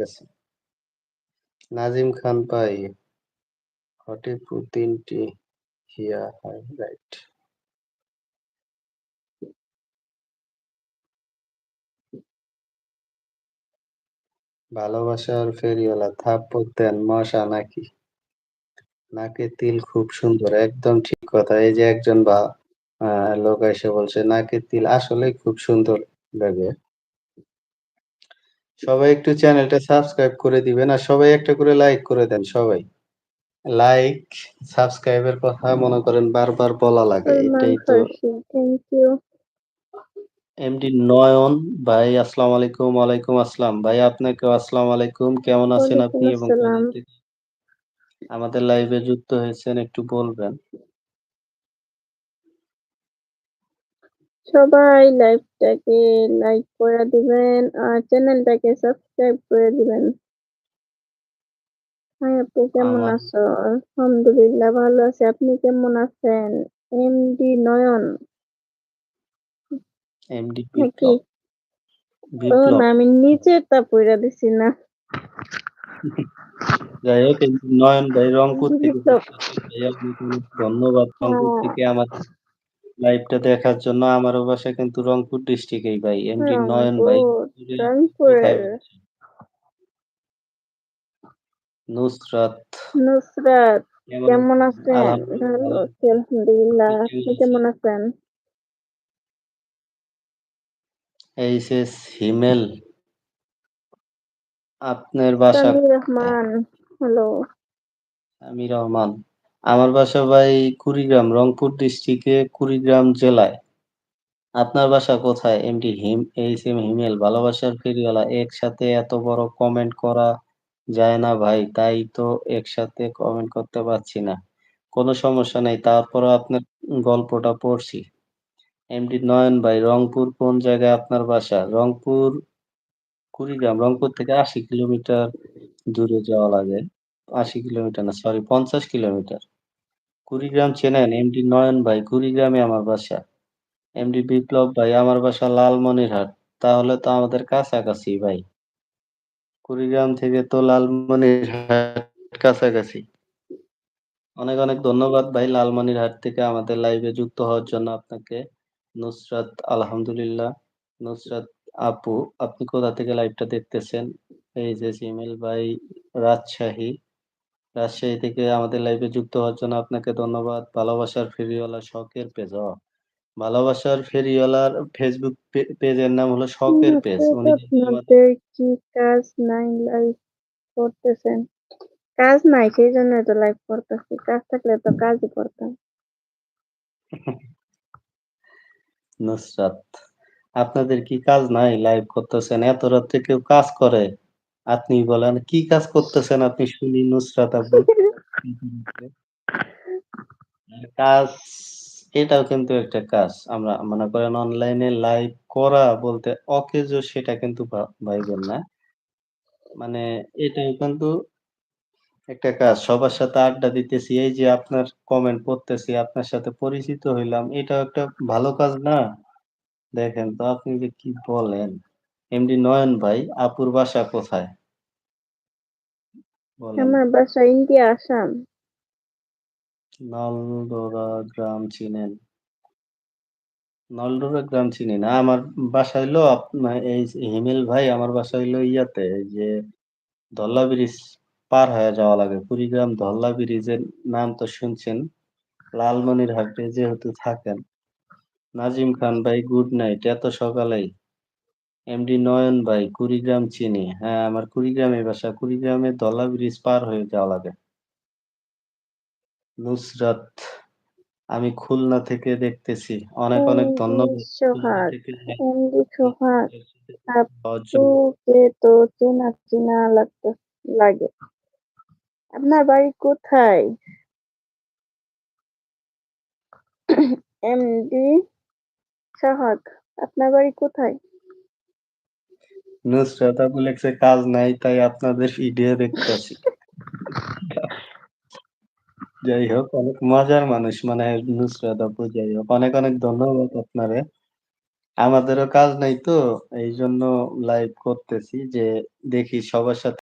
গেছে। নাজিম খান ভাই, হটিপু তিনটি হিয়া হাইলাইট। ভালোবাসার ফেরিওয়ালা থাপ্পড় দেন মশা নাকি? নাকে তিল খুব সুন্দর। একদম ঠিক কথা। এই যে একজন বা লোক এসে বলছে নাকের তিল আসলেই খুব সুন্দর লাগে। সবাই একটু চ্যানেলটা সাবস্ক্রাইব করে দিবেন আর সবাই একটা করে লাইক করে দেন সবাই। লাইক, সাবস্ক্রাইবের কথা মনে করেন বারবার বলা লাগে। এটাই তো থ্যাংক ইউ। এমডি নয়ন ভাই আসসালামু আলাইকুম। ওয়ালাইকুম আসসালাম। ভাই আপনাকেও আসসালামু আলাইকুম। কেমন আছেন আপনি এবং আমাদের লাইভে যুক্ত হয়েছেন একটু বলবেন? সবাই লাইভটাকে লাইক করে দিবেন আর চ্যানেলটাকে সাবস্ক্রাইব করে দিবেন। হ্যাঁ আপনি কেমন আছো? আলহামদুলিল্লাহ ভালো আছি। আপনি কেমন আছেন? MD Nayan MD? বিপ্লব। ও বিপ্লব। না আমি নিচেরটা পইড়া দিছি না। যাই হোক নয়ন ভাই রংপুর থেকে ধন্যবাদ রংপুর হ্যাঁ। থেকে আমাদের লাইভটা দেখার জন্য। আমারও বাসা কিন্তু রংপুর ডিস্ট্রিক্টেই ভাই। এমডি নয়ন ভাই? নুসরাত। নুসরাত কেমন আছেন? আলহামদুলিল্লাহ। আপনি কেমন আছেন? এইচএস হিমেল। আপনার বাসা রহমান হ্যালো। আমি রহমান। আমার বাসা ভাই কুড়িগ্রাম, রংপুর ডিস্ট্রিক্টে কুড়িগ্রাম জেলায়। আপনার বাসা কোথায়? এমডি হিম এইচএম হিমেল ভালোবাসার ফেরিওয়ালা। একসাথে এত বড় কমেন্ট করা যায় না ভাই। তাই তো একসাথে কমেন্ট করতে পারছি না। কোনো সমস্যা নাই। তারপরও আপনার গল্পটা পড়ছি। এমডি নয়ন ভাই রংপুর কোন জায়গায় আপনার বাসা? রংপুর কুড়িগ্রাম। রংপুর থেকে ৮০ কিলোমিটার দূরে যাওয়া লাগে। ৮০ কিলোমিটার না সরি ৫০ কিলোমিটার। কুড়িগ্রাম চেনেন? এমডি নয়ন ভাই কুড়িগ্রামে আমার বাসা। এমডি বিপ্লব ভাই আমার বাসা লালমনিরহাট। তাহলে তো আমাদের কাছাকাছি ভাই। কুড়িগ্রাম থেকে তো লালমনিরহাট কাছাকাছি। অনেক, অনেক ধন্যবাদ ভাই লালমনিরহাট থেকে আমাদের লাইভে যুক্ত হওয়ার জন্য আপনাকে। নুসরাত আলহামদুলিল্লাহ। নুসরাত আপু আপনি কোথা থেকে লাইভটা দেখতেছেন? এইচএস হিমেল ভাই রাজশাহী। রাজশাহী থেকে আমাদের লাইভে যুক্ত হওয়ার জন্য আপনাকে ধন্যবাদ। ভালোবাসার ফেরিওয়ালা শখের পেজ ভালোবাসার ফেরিওয়ালার ফেসবুক পেজের নাম হলো শখের পেজ। উনি কি কাজ নাই লাইভ করতেছেন? কাজ নাই সেইজন্যই তো লাইভ করতেছি। কাজ থাকলে তো কাজই করতাম। নুসরাত আপনাদের কি কাজ নাই? লাইভ করতেছেন। এত রাত্রে কেউ কাজ করে? আপনি বলেন কি কাজ করতেছেন আপনি শুনি নুসরাত আপু? কাজ এটাও কিন্তু একটা কাজ। আমরা মনে করেন অনলাইনে লাইভ করা বলতে অকেজো সেটা কিন্তু ভা ভাইবেন না। মানে এটাও কিন্তু একটা কাজ। সবার সাথে আড্ডা দিতেছি। এই যে আপনার কমেন্ট পড়তেছি, আপনার সাথে পরিচিত হইলাম। এটাও একটা ভালো কাজ না? দেখেন তো আপনি যে কি বলেন? এমডি নয়ন ভাই আপুর বাসা কোথায়? আমার বাসা ইন্ডিয়া, আসাম। নলডোরা গ্রাম চিনেন? নলডোরা গ্রাম চিনি না। আমার বাসা হইল আপনার এই হিমেল ভাই আমার বাসা হইল ইয়াতে যে ধল্লা ব্রিজ পার হয়ে যাওয়া লাগে। কুড়িগ্রাম ধল্লা ব্রিজের নাম তো শুনছেন। লালমনির লালমনিরহাটে যেহেতু থাকেন। নাজিম খান ভাই গুড নাইট এত সকালেই। এমডি নয়ন ভাই কুড়িগ্রাম চিনি। হ্যাঁ, আমার কুড়িগ্রামে বাসা। কুড়িগ্রামে দলা ব্রিজ পার হয়ে যাওয়া লাগে। নুসরাত আমি খুলনা থেকে দেখতেছি। অনেক, অনেক ধন্যবাদ তো চেনা, চেনা লাগতে লাগে। আপনার বাড়ি কোথায়? এমডি সোহাগ আপনার বাড়ি কোথায়? নুসরাত আপু লেখছে কাজ নাই তাই আপনাদের ভিডিও দেখতাছি। যাই হোক অনেক মজার মানুষ মানে নুসরাত আপু যাই হোক। অনেক, অনেক ধন্যবাদ আপনারে। আমাদেরও কাজ নাই তো এই জন্য লাইভ করতেছি যে দেখি সবার সাথে